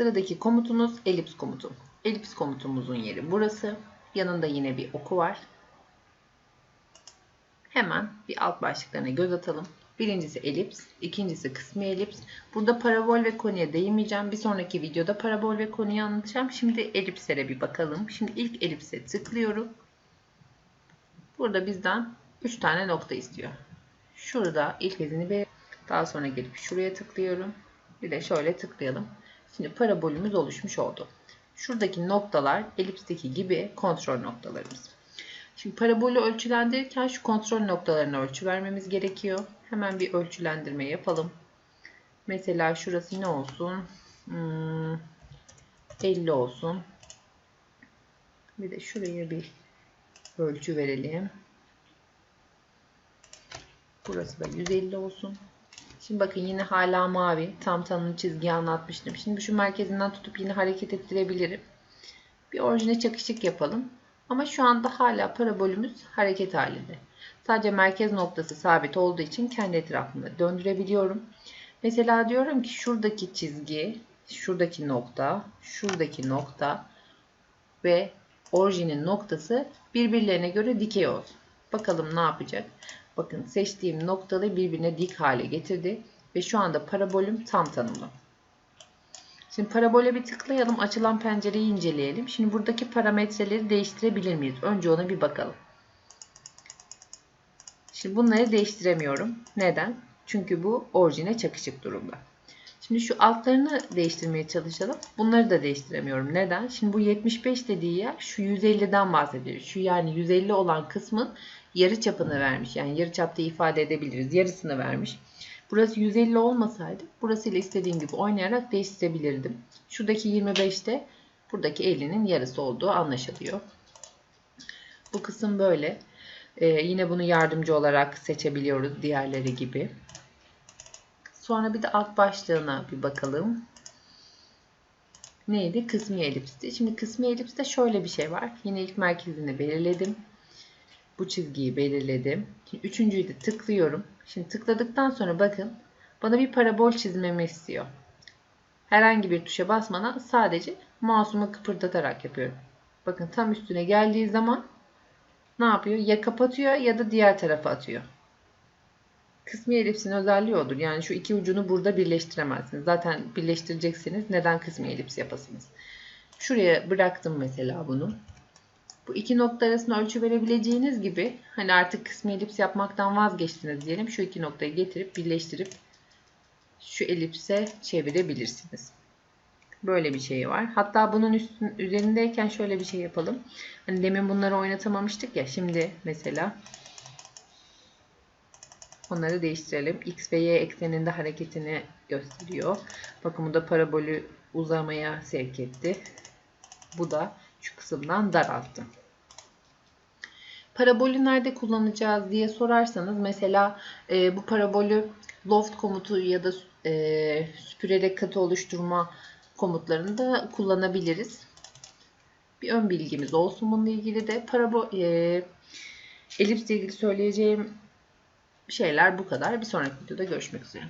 Sıradaki komutumuz elips komutu. Elips komutumuzun yeri burası. Yanında yine bir oku var. Hemen bir alt başlıklarına göz atalım. Birincisi elips, ikincisi kısmi elips. Burada parabol ve konuya değinmeyeceğim. Bir sonraki videoda parabol ve konuyu anlatacağım. Şimdi elipslere bir bakalım. Şimdi ilk elipse tıklıyorum. Burada bizden 3 tane nokta istiyor. Şurada ilk izini bir daha sonra gelip şuraya tıklıyorum. Bir de şöyle tıklayalım. Şimdi parabolümüz oluşmuş oldu. Şuradaki noktalar elipsteki gibi kontrol noktalarımız. Şimdi parabolü ölçülendirirken şu kontrol noktalarına ölçü vermemiz gerekiyor. Hemen bir ölçülendirme yapalım. Mesela şurası ne olsun? Hmm, 50 olsun. Bir de şuraya bir ölçü verelim. Burası da 150 olsun. Şimdi bakın yine hala mavi. Tam tanımlı çizgiyi anlatmıştım. Şimdi şu merkezinden tutup yine hareket ettirebilirim. Bir orijine çakışık yapalım. Ama şu anda hala parabolümüz hareket halinde. Sadece merkez noktası sabit olduğu için kendi etrafında döndürebiliyorum. Mesela diyorum ki şuradaki çizgi, şuradaki nokta, şuradaki nokta ve orijinin noktası birbirlerine göre dikey olsun. Bakalım ne yapacak? Bakın seçtiğim noktaları birbirine dik hale getirdi. Ve şu anda parabolüm tam tanımlı. Şimdi parabole bir tıklayalım. Açılan pencereyi inceleyelim. Şimdi buradaki parametreleri değiştirebilir miyiz? Önce ona bir bakalım. Şimdi bunları değiştiremiyorum. Neden? Çünkü bu orijine çakışık durumda. Şimdi şu altlarını değiştirmeye çalışalım. Bunları da değiştiremiyorum. Neden? Şimdi bu 75 dediği yer şu 150'den bahsediyor. Şu yani 150 olan kısmın yarı çapını vermiş. Yani yarı çapta ifade edebiliriz. Yarısını vermiş. Burası 150 olmasaydı burasıyla istediğim gibi oynayarak değiştirebilirdim. Şuradaki 25'te buradaki 50'nin yarısı olduğu anlaşılıyor. Bu kısım böyle. Ee, yine bunu yardımcı olarak seçebiliyoruz diğerleri gibi. Sonra bir de alt başlığına bir bakalım. Neydi? Kısmi elipsti. Şimdi kısmi elipste şöyle bir şey var. Yine ilk merkezini belirledim. Bu çizgiyi belirledim. Şimdi üçüncüyü de tıklıyorum. Şimdi tıkladıktan sonra bakın bana bir parabol çizmemi istiyor. Herhangi bir tuşa basmadan sadece mouse'umu kıpırdatarak yapıyorum. Bakın tam üstüne geldiği zaman ne yapıyor? Ya kapatıyor ya da diğer tarafa atıyor. Kısmi elipsin özelliği odur. Yani şu iki ucunu burada birleştiremezsiniz. Zaten birleştireceksiniz. Neden kısmi elips yapasınız? Şuraya bıraktım mesela bunu. Bu iki nokta arasında ölçü verebileceğiniz gibi hani artık kısmi elips yapmaktan vazgeçtiniz diyelim. Şu iki noktayı getirip birleştirip şu elipse çevirebilirsiniz. Böyle bir şey var. Hatta bunun üstün, üzerindeyken şöyle bir şey yapalım. Hani demin bunları oynatamamıştık ya. Şimdi mesela onları değiştirelim. X ve Y ekseninde hareketini gösteriyor. Bakın bu da parabolü uzamaya sevk etti. Bu da şu kısımdan daralttı. Parabolü nerede kullanacağız diye sorarsanız mesela e, bu parabolü loft komutu ya da e, süpürerek katı oluşturma komutlarında kullanabiliriz. Bir ön bilgimiz olsun bununla ilgili de parabol e, elipsle ilgili söyleyeceğim şeyler bu kadar. Bir sonraki videoda görüşmek üzere.